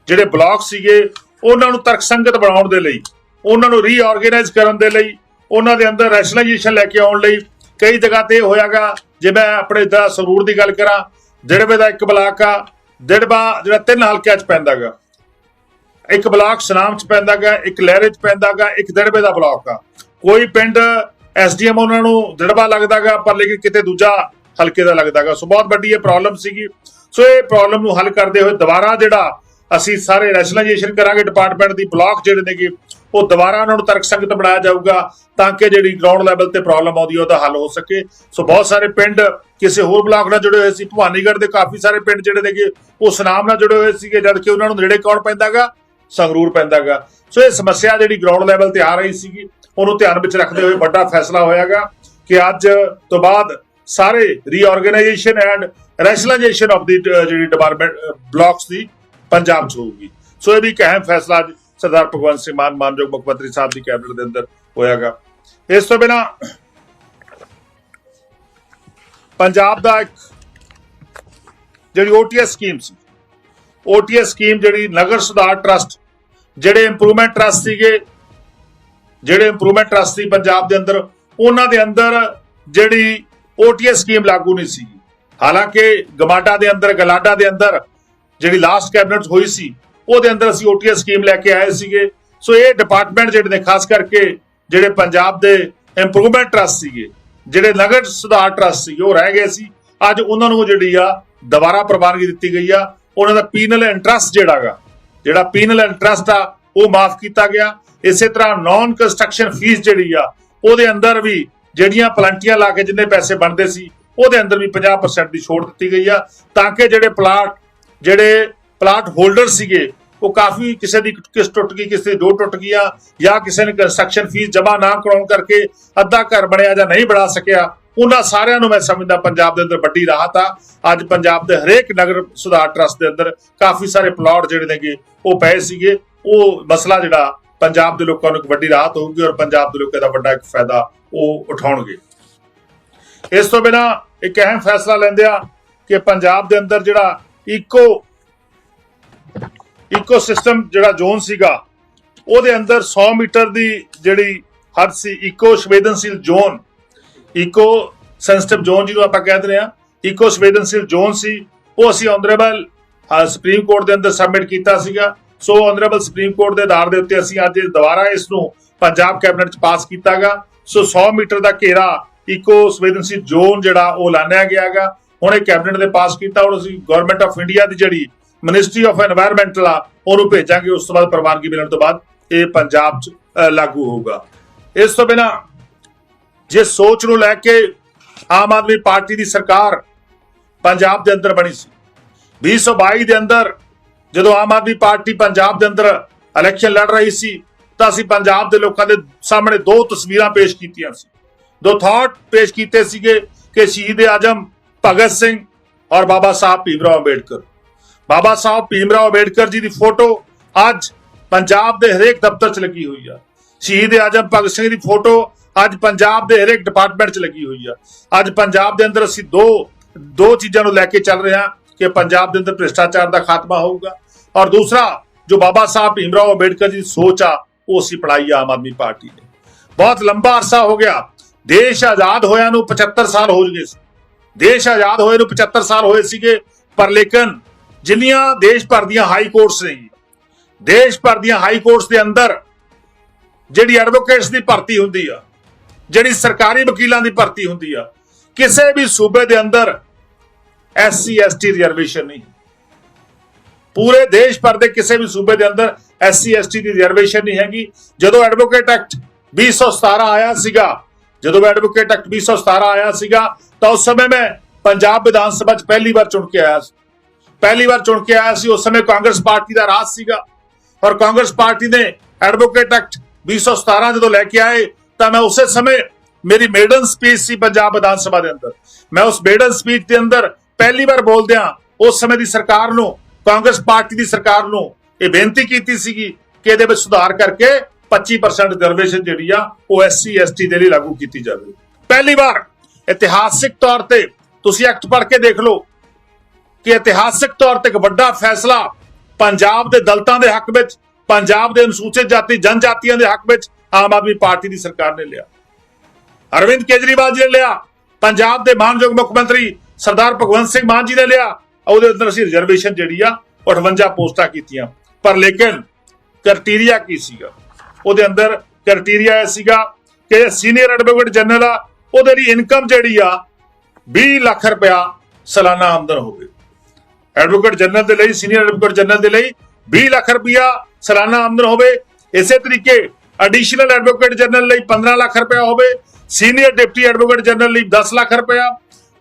ਜਿਹੜੇ ਬਲਾਕ ਸੀਗੇ, ਉਹਨਾਂ ਨੂੰ ਤਰਕਸੰਗਤ ਬਣਾਉਣ ਦੇ ਲਈ, ਉਹਨਾਂ ਨੂੰ ਰੀਆਰਗੇਨਾਈਜ਼ ਕਰਨ ਦੇ ਲਈ, ਉਹਨਾਂ ਦੇ ਅੰਦਰ ਰੈਸ਼ਨਲਾਈਜੇਸ਼ਨ ਲੈ ਕੇ ਆਉਣ ਲਈ ਕਈ ਜਗ੍ਹਾ ਤੇ ਇਹ ਹੋਇਆਗਾ, ਜੇ ਮੈਂ ਆਪਣੇ ਦਾ ਸਰੂਰ ਦੀ ਗੱਲ ਕਰਾਂ, ਜਿਹੜੇ ਦਾ ਇੱਕ ਬਲਾਕ ਆ ਦਿੜਬਾ ਜਿਹੜਾ ਤਿੰਨ ਹਲਕਿਆਂ ਚ ਪੈਂਦਾਗਾ। ਇੱਕ ਬਲਾਕ ਸਨਾਮ ਚ ਪੈਂਦਾਗਾ, ਇੱਕ ਲਹਿਰੇ ਚ ਪੈਂਦਾਗਾ, ਇੱਕ ਦਿੜਬੇ ਦਾ ਬਲਾਕ ਆ। ਕੋਈ ਪਿੰਡ ਐਸਡੀਐਮ ਉਹਨਾਂ ਨੂੰ ਦਿੜਬਾ ਲੱਗਦਾਗਾ, ਪਰ ਲੇਕਿਨ ਕਿਤੇ ਦੂਜਾ ਹਲਕੇ ਦਾ ਲੱਗਦਾਗਾ। ਸੋ ਬਹੁਤ ਵੱਡੀ ਇਹ ਪ੍ਰੋਬਲਮ ਸੀਗੀ। ਸੋ ਇਹ ਪ੍ਰੋਬਲਮ ਨੂੰ ਹੱਲ ਕਰਦੇ ਹੋਏ ਦੁਬਾਰਾ ਜਿਹੜਾ ਅਸੀਂ ਸਾਰੇ ਰੈਸ਼ਨਲਾਈਜੇਸ਼ਨ ਕਰਾਂਗੇ ਡਿਪਾਰਟਮੈਂਟ ਦੀ ਬਲਾਕ ਜਿਹੜੇ ਨੇਗੇ ਉਹ ਦੁਬਾਰਾ ਉਹਨਾਂ ਨੂੰ ਤਰਕ ਸੰਗਤ ਬਣਾਇਆ ਜਾਊਗਾ ਤਾਂ ਕਿ ਜਿਹੜੀ ਗਰਾਊਂਡ ਲੈਵਲ ਤੇ ਪ੍ਰੋਬਲਮ ਆਉਂਦੀ ਹੈ, ਉਹਦਾ ਹੱਲ ਹੋ ਸਕੇ। ਸੋ ਬਹੁਤ ਸਾਰੇ ਪਿੰਡ ਕਿਸੇ ਹੋਰ ਬਲਾਕ ਨਾਲ ਜੁੜੇ ਹੋਏ ਸੀ, ਭਵਾਨੀਗੜ੍ਹ ਦੇ ਕਾਫੀ ਸਾਰੇ ਪਿੰਡ ਜਿਹੜੇ ਨੇਗੇ, ਉਹ ਸੁਨਾਮ ਨਾਲ ਜੁੜੇ ਹੋਏ ਸੀਗੇ, ਜਦ ਕਿ ਉਹਨਾਂ ਨੂੰ ਨੇੜੇ ਕੌਣ ਪੈਂਦਾਗਾ? ਸੰਗਰੂਰ ਪੈਂਦਾਗਾ। ਸੋ ਇਹ ਸਮੱਸਿਆ ਜਿਹੜੀ ਗਰਾਊਂਡ ਲੈਵਲ ਤੇ ਆ ਰਹੀ ਸੀਗੀ, ਉਹਨੂੰ ਧਿਆਨ ਵਿੱਚ ਰੱਖਦੇ ਹੋਏ ਵੱਡਾ ਫੈਸਲਾ ਹੋਇਆਗਾ ਕਿ ਅੱਜ ਤੋਂ ਬਾਅਦ ਸਾਰੇ ਰੀਆਰਗੇਨਾਈਜੇਸ਼ਨ ਐਂਡ ਰੈਸ਼ਨਲਾਈਜੇਸ਼ਨ ਆਫ ਦੀ ਜਿਹੜੀ ਡਿਪਾਰਟਮੈਂਟ ਬਲਾਕਸ ਦੀ ਪੰਜਾਬ 'ਚ ਹੋਊਗੀ। ਸੋ ਇਹ ਵੀ ਇੱਕ ਅਹਿਮ ਫੈਸਲਾ ਅੱਜ ਸਰਦਾਰ ਭਗਵੰਤ ਸਿੰਘ ਮਾਨ ਮਾਨਯੋਗ ਮੁੱਖ ਮੰਤਰੀ ਸਾਹਿਬ ਦੀ ਕੈਬਨਿਟ ਦੇ ਅੰਦਰ ਹੋਇਆਗਾ। ਇਸ ਤੋਂ ਬਿਨਾ ਪੰਜਾਬ ਦਾ ਇੱਕ ਜਿਹੜੀ ਓਟੀਐਸ ਸਕੀਮ ਸੀ ਓਟੀਐਸ ਸਕੀਮ ਜਿਹੜੀ ਨਗਰ ਸੁਧਾਰ ਟਰਸਟ, ਜਿਹੜੇ ਇੰਪਰੂਵਮੈਂਟ ਟਰਸਟ ਸੀਗੇ, ਜਿਹੜੇ ਇੰਪਰੂਵਮੈਂਟ ਟਰਸਟ ਸੀ ਪੰਜਾਬ ਦੇ ਅੰਦਰ, ਉਹਨਾਂ ਦੇ ਅੰਦਰ ਜਿਹੜੀ ਓਟੀਐਸ ਸਕੀਮ ਲਾਗੂ ਨਹੀਂ ਸੀ। ਹਾਲਾਂਕਿ ਗਮਾਡਾ ਦੇ ਅੰਦਰ, ਗਲਾਡਾ ਦੇ ਅੰਦਰ ਜਿਹੜੀ ਲਾਸਟ ਕੈਬਨਿਟ ਹੋਈ ਸੀ ਉਹਦੇ ਅੰਦਰ ਅਸੀਂ ਓਟੀਐਸ ਸਕੀਮ ਲੈ ਕੇ ਆਏ ਸੀਗੇ। ਸੋ ਇਹ ਡਿਪਾਰਟਮੈਂਟ ਜਿਹੜੇ ਨੇ, ਖਾਸ ਕਰਕੇ ਜਿਹੜੇ ਪੰਜਾਬ ਦੇ ਇੰਪਰੂਵਮੈਂਟ ਟਰਸਟ ਸੀਗੇ, ਜਿਹੜੇ ਨਗਰ ਸੁਧਾਰ ਟਰਸਟ ਸੀ ਉਹ ਰਹਿ ਗਏ ਸੀ। ਅੱਜ ਉਹਨਾਂ ਨੂੰ ਜਿਹੜੀ ਆ, ਦੁਬਾਰਾ ਪ੍ਰਵਾਨਗੀ ਦਿੱਤੀ ਗਈ ਆ। ਉਹਨਾਂ ਦਾ ਪੀਨਲ ਇੰਟਰਸਟ ਜਿਹੜਾਗਾ ਜਿਹੜਾ ਪੀਨਲ ਇੰਟਰਸਟ ਆ, ਉਹ ਮਾਫ ਕੀਤਾ ਗਿਆ। ਇਸੇ ਤਰ੍ਹਾਂ ਨਾਨ ਕੰਸਟਰਕਸ਼ਨ ਫੀਸ ਜਿਹੜੀ ਆ, ਉਹਦੇ ਅੰਦਰ ਵੀ ਜਿਹੜੀਆਂ ਪਲੰਟੀਆਂ ਲਾ ਕੇ ਜਿੰਨੇ ਪੈਸੇ ਬਣਦੇ ਸੀ, ਉਹਦੇ ਅੰਦਰ ਵੀ 50% ਦੀ ਛੋਟ ਦਿੱਤੀ ਗਈ ਆ। ਤਾਂ ਕਿ ਜਿਹੜੇ ਪਲਾਟ ਜਿਹੜੇ ਪਲਾਟ ਹੋਲਡਰ ਸੀਗੇ ਉਹ ਕਾਫੀ ਕਿਸੇ ਦੀ ਕਿਸ ਟੁੱਟ ਗਈ, ਕਿਸੇ ਦੀ ਡੋਰ ਟੁੱਟ ਗਈਆਂ ਜਾਂ ਕਿਸੇ ਨੇ ਕੰਸਟਰਕਸ਼ਨ ਫੀਸ ਜਮ੍ਹਾਂ ਨਾ ਕਰਾਉਣ ਕਰਕੇ ਅੱਧਾ ਘਰ ਬਣਿਆ ਜਾਂ ਨਹੀਂ ਬਣਾ ਸਕਿਆ, ਉਹਨਾਂ ਸਾਰਿਆਂ ਨੂੰ ਮੈਂ ਸਮਝਦਾ ਪੰਜਾਬ ਦੇ ਅੰਦਰ ਵੱਡੀ ਰਾਹਤ ਆ। ਅੱਜ ਪੰਜਾਬ ਦੇ ਹਰੇਕ ਨਗਰ ਸੁਧਾਰ ਟਰਸਟ ਦੇ ਅੰਦਰ ਕਾਫੀ ਸਾਰੇ ਪਲਾਟ ਜਿਹੜੇ ਨੇਗੇ, ਉਹ ਪਏ ਸੀਗੇ। ਉਹ ਮਸਲਾ ਜਿਹੜਾ ਪੰਜਾਬ ਦੇ ਲੋਕਾਂ ਨੂੰ ਇੱਕ ਵੱਡੀ ਰਾਹਤ ਹੋਊਗੀ ਔਰ ਪੰਜਾਬ ਦੇ ਲੋਕਾਂ ਦਾ ਵੱਡਾ ਇੱਕ ਫਾਇਦਾ ਉਹ ਉਠਾਉਣਗੇ। ਇਸ ਤੋਂ ਬਿਨਾ ਇੱਕ ਅਹਿਮ ਫੈਸਲਾ ਲੈਂਦੇ ਆ ਕਿ ਪੰਜਾਬ ਦੇ ਅੰਦਰ ਜਿਹੜਾ ਇਕੋ ਇਕੋਸਿਸਟਮ ਜਿਹੜਾ ਜ਼ੋਨ ਸੀਗਾ, ਉਹਦੇ ਅੰਦਰ 100 ਮੀਟਰ ਦੀ ਜਿਹੜੀ ਹੱਦ ਸੀ ਇਕੋ ਸੰਵੇਦਨਸ਼ੀਲ ਜ਼ੋਨ ਇਕੋ ਸੈਂਸਿਟਿਵ ਜ਼ੋਨ ਜਿਹਨੂੰ ਆਪਾਂ ਕਹਿ ਦਿੰਦੇ ਆ ਇਕੋ ਸੰਵੇਦਨਸ਼ੀਲ ਜ਼ੋਨ ਸੀ। ਉਹ ਅਸੀਂ ਆਨਰੇਬਲ ਸੁਪਰੀਮ ਕੋਰਟ ਦੇ ਅੰਦਰ ਸਬਮਿਟ ਕੀਤਾ ਸੀਗਾ। ਸੋ ਆਨਰੇਬਲ ਸੁਪਰੀਮ ਕੋਰਟ ਦੇ ਆਧਾਰ ਦੇ ਉੱਤੇ ਅਸੀਂ ਅੱਜ ਦੁਬਾਰਾ ਇਸ ਨੂੰ ਪੰਜਾਬ ਕੈਬਨਿਟ ਚ ਪਾਸ ਕੀਤਾਗਾ। ਸੋ 100 ਮੀਟਰ ਦਾ ਘੇਰਾ ਇਕੋ ਸੰਵੇਦਨਸ਼ੀਲ ਜ਼ੋਨ ਜਿਹੜਾ ਉਹ ਲਾਣਿਆ ਗਿਆਗਾ। ਹੁਣ ਇਹ ਕੈਬਨਿਟ ਦੇ ਪਾਸ ਕੀਤਾ, ਹੁਣ ਅਸੀਂ ਗਵਰਨਮੈਂਟ ਆਫ ਇੰਡੀਆ ਦੀ ਜਿਹੜੀ ਮਿਨਿਸਟਰੀ ਆਫ এনवायरमेंटਲ ਆ, ਉਹਨੂੰ ਭੇਜਾਂਗੇ, ਉਸ ਤੋਂ ਬਾਅਦ ਪ੍ਰਵਾਨਗੀ ਮਿਲਣ ਤੋਂ ਬਾਅਦ ਇਹ ਪੰਜਾਬ 'ਚ ਲਾਗੂ ਹੋਊਗਾ। ਇਸ ਤੋਂ ਬਿਨਾ ਜੇ ਸੋਚ ਨੂੰ ਲੈ ਕੇ ਆਮ ਆਦਮੀ ਪਾਰਟੀ ਦੀ ਸਰਕਾਰ ਪੰਜਾਬ ਦੇ ਅੰਦਰ ਬਣੀ ਸੀ 2022 ਦੇ ਅੰਦਰ ਜਦੋਂ ਆਮ ਆਦਮੀ ਪਾਰਟੀ ਪੰਜਾਬ ਦੇ ਅੰਦਰ ਇਲੈਕਸ਼ਨ ਲੜ ਰਹੀ ਸੀ, ਤਾਂ ਅਸੀਂ ਪੰਜਾਬ ਦੇ ਲੋਕਾਂ ਦੇ ਸਾਹਮਣੇ ਦੋ ਤਸਵੀਰਾਂ ਪੇਸ਼ ਕੀਤੀਆਂ ਸੀ। ਦੋ ਥਾਟ ਪੇਸ਼ ਕੀਤੇ ਸੀਗੇ ਕਿ ਸ਼ਹੀਦ ਆਜਮ, ਭਗਤ ਸਿੰਘ ਔਰ ਬਾਬਾ ਸਾਹਿਬ ਭੀਮ ਰਾਓ ਅੰਬੇਡਕਰ। ਬਾਬਾ ਸਾਹਿਬ ਭੀਮਰਾਓ ਅੰਬੇਡਕਰ ਜੀ ਦੀ ਫੋਟੋ ਅੱਜ ਪੰਜਾਬ ਦੇ ਹਰੇਕ ਦਫ਼ਤਰ 'ਚ ਲੱਗੀ ਹੋਈ ਆ। ਸ਼ਹੀਦ ਆਜਮ ਭਗਤ ਸਿੰਘ ਦੀ ਫੋਟੋ ਅੱਜ ਪੰਜਾਬ ਦੇ ਹਰੇਕ ਡਿਪਾਰਟਮੈਂਟ 'ਚ ਲੱਗੀ ਹੋਈ ਆ। ਅੱਜ ਪੰਜਾਬ ਦੇ ਅੰਦਰ ਅਸੀਂ ਦੋ ਦੋ ਚੀਜ਼ਾਂ ਨੂੰ ਲੈ ਕੇ ਚੱਲ ਰਹੇ ਹਾਂ ਕਿ ਪੰਜਾਬ ਦੇ ਅੰਦਰ ਭ੍ਰਿਸ਼ਟਾਚਾਰ ਦਾ ਖਾਤਮਾ ਹੋਊਗਾ ਔਰ ਦੂਸਰਾ, ਜੋ ਬਾਬਾ ਸਾਹਿਬ ਭੀਮਰਾਓ ਅੰਬੇਡਕਰ ਜੀ ਦੀ ਸੋਚ ਆ, ਉਹ ਅਸੀਂ ਪੜਾਈ ਆ ਆਮ ਆਦਮੀ ਪਾਰਟੀ ਨੇ। ਬਹੁਤ ਲੰਬਾ ਅਰਸਾ ਹੋ ਗਿਆ। ਦੇਸ਼ ਆਜ਼ਾਦ ਹੋਇਆ ਨੂੰ 75 ਸਾਲ ਹੋ ਗਏ ਸੀ। ਦੇਸ਼ ਆਜ਼ਾਦ ਹੋਏ ਨੂੰ 75 ਸਾਲ ਹੋਏ ਸੀਗੇ, ਪਰ ਲੇਕਿਨ ਜਿੰਨੀਆਂ ਦੇਸ਼ ਭਰ ਦੀਆਂ ਹਾਈ ਕੋਰਟਸ ਨੇ ਦੇਸ਼ ਭਰ ਦੀਆਂ ਹਾਈ ਕੋਰਟਸ ਦੇ ਅੰਦਰ ਜਿਹੜੀ ਐਡਵੋਕੇਟਸ ਦੀ ਭਰਤੀ ਹੁੰਦੀ ਆ, ਜਿਹੜੀ ਸਰਕਾਰੀ ਵਕੀਲਾਂ ਦੀ ਭਰਤੀ ਹੁੰਦੀ ਆ, ਕਿਸੇ ਵੀ ਸੂਬੇ ਦੇ ਅੰਦਰ ਐਸਸੀ ਐਸਟੀ ਰਿਜ਼ਰਵੇਸ਼ਨ ਨਹੀਂ। ਪੂਰੇ ਦੇਸ਼ ਭਰ ਦੇ ਕਿਸੇ ਵੀ ਸੂਬੇ ਦੇ ਅੰਦਰ ਐਸਸੀ ਐਸਟੀ ਦੀ ਰਿਜ਼ਰਵੇਸ਼ਨ ਨਹੀਂ ਹੈਗੀ। ਜਦੋਂ ਐਡਵੋਕੇਟ ਐਕਟ 2017 ਆਇਆ ਸੀਗਾ, ਜਦੋਂ ਐਡਵੋਕੇਟ ਐਕਟ 2017 ਆਇਆ ਸੀਗਾ, ਤਾਂ ਉਸ ਸਮੇਂ ਮੈਂ ਪੰਜਾਬ ਵਿਧਾਨ ਸਭਾ 'ਚ ਪਹਿਲੀ ਵਾਰ ਚੁਣ ਕੇ ਆਇਆ ਸੀ। ਪਹਿਲੀ ਵਾਰ ਚੁਣ ਕੇ ਆਇਆ ਸੀ, ਉਸ ਸਮੇਂ ਕਾਂਗਰਸ ਪਾਰਟੀ ਦਾ ਰਾਜ ਸੀਗਾ। ਔਰ ਕਾਂਗਰਸ ਪਾਰਟੀ ਨੇ ਐਡਵੋਕੇਟ ਐਕਟ 2017 ਜਦੋਂ ਲੈ ਕੇ ਆਏ, ਤਾਂ ਮੈਂ ਉਸੇ ਸਮੇਂ ਮੇਰੀ ਮੇਡਨ ਸਪੀਚ ਸੀ ਪੰਜਾਬ ਵਿਧਾਨ ਸਭਾ ਦੇ ਅੰਦਰ। ਮੈਂ ਉਸ ਮੇਡਨ ਸਪੀਚ ਦੇ ਅੰਦਰ ਪਹਿਲੀ ਵਾਰ ਬੋਲਦਿਆਂ ਉਸ ਸਮੇਂ ਦੀ ਸਰਕਾਰ ਨੂੰ, ਕਾਂਗਰਸ ਪਾਰਟੀ ਦੀ ਸਰਕਾਰ ਨੂੰ ਇਹ ਬੇਨਤੀ ਕੀਤੀ ਸੀਗੀ ਕਿ ਇਹਦੇ ਵਿੱਚ ਸੁਧਾਰ ਕਰਕੇ 25% ਰਿਜ਼ਰਵੇਸ਼ਨ ਜਿਹੜੀ ਆ, ਉਹ ਐਸਸੀ ਐਸਟੀ ਦੇ ਲਈ ਲਾਗੂ ਕੀਤੀ ਜਾਵੇ। ਪਹਿਲੀ ਵਾਰ ਇਤਿਹਾਸਿਕ ਤੌਰ ਤੇ ਤੁਸੀਂ ਐਕਟ ਪੜ੍ਹ ਕੇ ਦੇਖ ਲਓ ਕਿ ਇਤਿਹਾਸਿਕ ਤੌਰ ਤੇ ਇੱਕ ਵੱਡਾ ਫੈਸਲਾ ਪੰਜਾਬ ਦੇ ਦਲਤਾਂ ਦੇ ਹੱਕ ਵਿੱਚ, ਪੰਜਾਬ ਦੇ ਅਨੁਸੂਚਿਤ ਜਾਤੀ, ਜਨਜਾਤੀਆਂ ਦੇ ਹੱਕ ਵਿੱਚ ਆਮ ਆਦਮੀ ਪਾਰਟੀ ਦੀ ਸਰਕਾਰ ਨੇ ਲਿਆ। ਅਰਵਿੰਦ ਕੇਜਰੀਵਾਲ ਜੀ ਨੇ ਲਿਆ, ਪੰਜਾਬ ਦੇ ਮਾਨਯੋਗ ਮੁੱਖ ਮੰਤਰੀ ਸਰਦਾਰ ਭਗਵੰਤ ਸਿੰਘ ਮਾਨ ਜੀ ਨੇ ਲਿਆ, ਉਹਦੇ ਅੰਦਰ ਅਸੀਂ ਰਿਜ਼ਰਵੇਸ਼ਨ ਜਿਹੜੀ ਆ ਉਹ 58 ਪੋਸਟਾਂ ਕੀਤੀਆਂ। ਪਰ ਲੇਕਿਨ ਕ੍ਰਾਈਟੇਰੀਆ ਕੀ ਸੀਗਾ? ਉਹਦੇ ਅੰਦਰ ਕ੍ਰਾਈਟੇਰੀਆ ਇਹ ਸੀਗਾ ਕਿ ਸੀਨੀਅਰ ਐਡਵੋਕੇਟ ਜਨਰਲ ਆ, ਉਹਦੇ ਲਈ ਇਨਕਮ ਜਿਹੜੀ ਆ 20 ਲੱਖ ਰੁਪਇਆ ਸਾਲਾਨਾ ਆਮਦਨ ਹੋਵੇ। ਐਡਵੋਕੇਟ ਜਨਰਲ ਦੇ ਲਈ, ਸੀਨੀਅਰ ਐਡਵੋਕੇਟ ਜਨਰਲ ਦੇ ਲਈ 20 ਲੱਖ ਰੁਪਇਆ ਸਾਲਾਨਾ ਆਮਦਨ ਹੋਵੇ। ਇਸੇ ਤਰੀਕੇ ਐਡੀਸ਼ਨਲ ਐਡਵੋਕੇਟ ਜਨਰਲ ਲਈ 15 ਲੱਖ ਰੁਪਇਆ ਹੋਵੇ। ਸੀਨੀਅਰ ਡਿਪਟੀ ਐਡਵੋਕੇਟ ਜਨਰਲ ਲਈ 10 ਲੱਖ ਰੁਪਇਆ।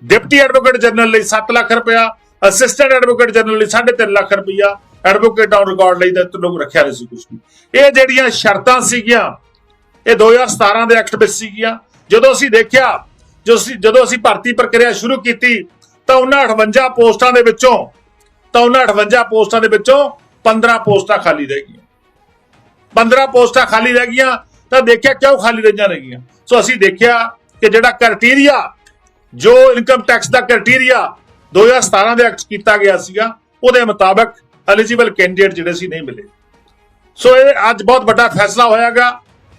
ਡਿਪਟੀ ਐਡਵੋਕੇਟ ਜਨਰਲ ਲਈ 7 ਲੱਖ ਰੁਪਇਆ। ਅਸਿਸਟੈਂਟ ਐਡਵੋਕੇਟ ਜਨਰਲ ਲਈ 3.5 ਲੱਖ ਰੁਪਇਆ। ਐਡਵੋਕੇਟ ਆਨ ਰਿਕਾਰਡ ਲਈ ਤਾਂ ਲੋਕ ਰੱਖਿਆ ਨਹੀਂ ਸੀ ਕੁਝ ਵੀ। ਇਹ ਜਿਹੜੀਆਂ ਸ਼ਰਤਾਂ ਸੀਗੀਆਂ, ਇਹ 2017 ਦੇ ਐਕਟ ਵਿੱਚ ਸੀਗੀਆਂ। ਜਦੋਂ ਅਸੀਂ ਦੇਖਿਆ ਜਦੋਂ ਅਸੀਂ ਭਰਤੀ ਪ੍ਰਕਿਰਿਆ ਸ਼ੁਰੂ ਕੀਤੀ, ਤਾਂ ਉਹਨਾਂ 58 ਪੋਸਟਾਂ ਦੇ ਵਿੱਚੋਂ ਤਾਂ ਉਹਨਾਂ 58 ਪੋਸਟਾਂ ਦੇ ਵਿੱਚੋਂ 15 ਪੋਸਟਾਂ ਖਾਲੀ ਰਹਿ ਗਈਆਂ। 15 ਪੋਸਟਾਂ ਖਾਲੀ ਰਹਿ ਗਈਆਂ, ਤਾਂ ਦੇਖਿਆ ਕਿਉਂ ਖਾਲੀ ਰਹੀਆਂ ਰਹਿ ਸੋ ਅਸੀਂ ਦੇਖਿਆ ਕਿ ਜਿਹੜਾ ਕ੍ਰਾਈਟੇਰੀਆ ਜੋ ਇਨਕਮ ਟੈਕਸ ਦਾ ਕ੍ਰਾਈਟੇਰੀਆ 2017 ਦੇ ਐਕਟ ਕੀਤਾ ਗਿਆ ਸੀਗਾ, ਉਹਦੇ ਮੁਤਾਬਕ ਐਲੀਜੀਬਲ ਕੈਂਡੀਡੇਟ ਜਿਹੜੇ ਸੀ ਨਹੀਂ ਮਿਲੇ। ਸੋ ਇਹ ਅੱਜ ਬਹੁਤ ਵੱਡਾ ਫੈਸਲਾ ਹੋਇਆਗਾ।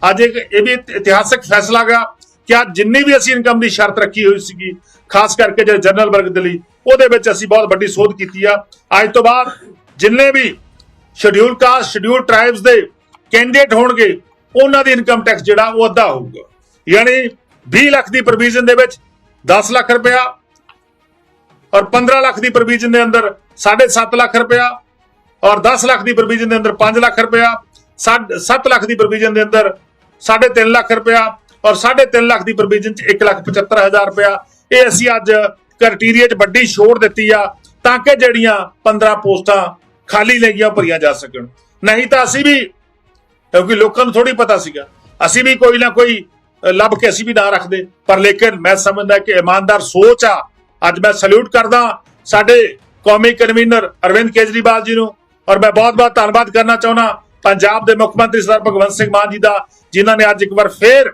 ਅੱਜ ਇੱਕ ਇਹ ਵੀ ਇਤਿਹਾਸਕ ਫੈਸਲਾ ਗਾ ਕਿ ਅੱਜ ਜਿੰਨੀ ਵੀ ਅਸੀਂ ਇਨਕਮ ਦੀ ਸ਼ਰਤ ਰੱਖੀ ਹੋਈ ਸੀਗੀ, ਖਾਸ ਕਰਕੇ ਜਿਹੜੇ ਜਨਰਲ ਵਰਗ ਦੇ ਲਈ ਉਹਦੇ ਵਿੱਚ ਅਸੀਂ ਬਹੁਤ ਵੱਡੀ ਸੋਧ ਕੀਤੀ ਆ। ਅੱਜ ਤੋਂ ਬਾਅਦ ਜਿੰਨੇ ਵੀ ਸ਼ਡਿਊਲ ਕਾਸਟ ਸ਼ਡਿਊਲ ਟ੍ਰਾਈਬਸ ਦੇ ਕੈਂਡੀਡੇਟ ਹੋਣਗੇ, ਉਹਨਾਂ ਦੀ ਇਨਕਮ ਟੈਕਸ ਜਿਹੜਾ ਉਹ ਅੱਧਾ ਹੋਊਗਾ। ਯਾਨੀ 20 ਲੱਖ ਦੀ ਪ੍ਰੋਵੀਜ਼ਨ ਦੇ ਵਿੱਚ 10 ਲੱਖ ਰੁਪਇਆ ਔਰ 15 ਲੱਖ ਦੀ ਪ੍ਰੋਵੀਜ਼ਨ ਦੇ ਅੰਦਰ 7.5 ਲੱਖ ਰੁਪਇਆ ਔਰ 10 ਲੱਖ ਦੀ ਪ੍ਰੋਵੀਜ਼ਨ ਦੇ ਅੰਦਰ 5 ਲੱਖ ਰੁਪਇਆ 7 ਲੱਖ ਦੀ ਪ੍ਰੋਵੀਜ਼ਨ ਦੇ ਅੰਦਰ 3.5 ਲੱਖ ਰੁਪਇਆ ਔਰ 3.5 ਲੱਖ ਦੀ ਪ੍ਰੋਵੀਜ਼ਨ ਚ 1 ਲੱਖ 75 ਹਜ਼ਾਰ ਰੁਪਇਆ। ਇਹ ਅਸੀਂ ਅੱਜ ਕ੍ਰਾਈਟੇਰੀਆ 'ਚ ਵੱਡੀ ਛੋੜ ਦਿੱਤੀ ਆ ਤਾਂ ਕਿ ਜਿਹੜੀਆਂ 15 ਪੋਸਟਾਂ ਖਾਲੀ ਲੱਗੀਆਂ ਭਰੀਆਂ ਜਾ ਸਕਣ। ਨਹੀਂ ਤਾਂ ਅਸੀਂ ਵੀ, ਕਿਉਂਕਿ ਲੋਕਾਂ ਨੂੰ ਥੋੜੀ ਪਤਾ ਸੀਗਾ, ਅਸੀਂ ਵੀ ਕੋਈ ਨਾ ਕੋਈ ਲੱਭ ਕੇ ਅਸੀਂ ਵੀ ਨਾ ਰੱਖਦੇ। ਪਰ ਲੇਕਿਨ ਮੈਂ ਸਮਝਦਾ ਕਿ ਇਮਾਨਦਾਰ ਸੋਚ ਆ। ਅੱਜ ਮੈਂ ਸਲੂਟ ਕਰਦਾ ਸਾਡੇ ਕੌਮੀ ਕਨਵੀਨਰ ਅਰਵਿੰਦ ਕੇਜਰੀਵਾਲ ਜੀ ਨੂੰ ਔਰ ਮੈਂ ਬਹੁਤ-ਬਹੁਤ ਧੰਨਵਾਦ ਕਰਨਾ ਚਾਹੁੰਦਾ। ਪੰਜਾਬ ਦੇ ਮੁੱਖ ਮੰਤਰੀ ਸਰਦਾਰ ਭਗਵੰਤ ਸਿੰਘ ਮਾਨ ਜੀ ਦਾ, ਜਿਨ੍ਹਾਂ ਨੇ ਅੱਜ ਇੱਕ ਵਾਰ ਫੇਰ